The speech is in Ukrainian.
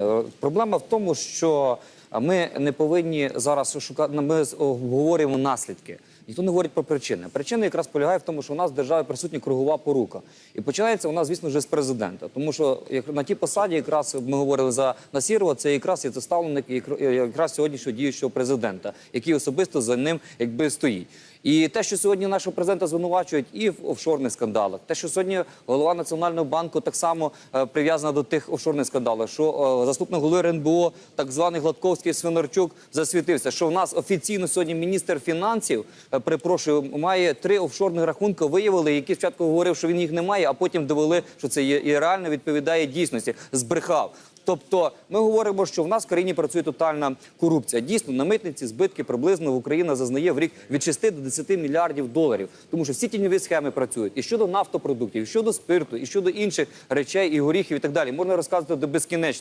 Е, Проблема в тому, що ми не повинні зараз шукати. Ми обговорюємо наслідки. Ніхто не говорить про причини. Причина якраз полягає в тому, що у нас в державі присутня кругова порука. І починається вона, звісно, вже з президента. Тому що як на тій посаді, якраз ми говорили за Насірова, це якраз є заставленик якр- якраз сьогоднішнього діючого президента, який особисто за ним якби стоїть. І те, що сьогодні нашого президента звинувачують і в офшорних скандалах, те, що сьогодні голова національного банку так само е, прив'язана до тих офшорних скандалів, що е, заступник голови РНБО, так званий Гладковський Свинарчук, засвітився. Що в нас офіційно сьогодні міністр фінансів, е, перепрошую, має три офшорних рахунки. Виявили, які спочатку говорив, що він їх не має, а потім довели, що це є і реально відповідає дійсності. Збрехав. Тобто ми говоримо, що в нас в країні працює тотальна корупція. Дійсно, на митниці збитки приблизно в Україна зазнає в рік від 6 до 10 мільярдів доларів, тому що всі тіньові схеми працюють і щодо нафтопродуктів, і щодо спирту, і щодо інших речей, і горіхів, і так далі. Можна розказувати до безкінечно.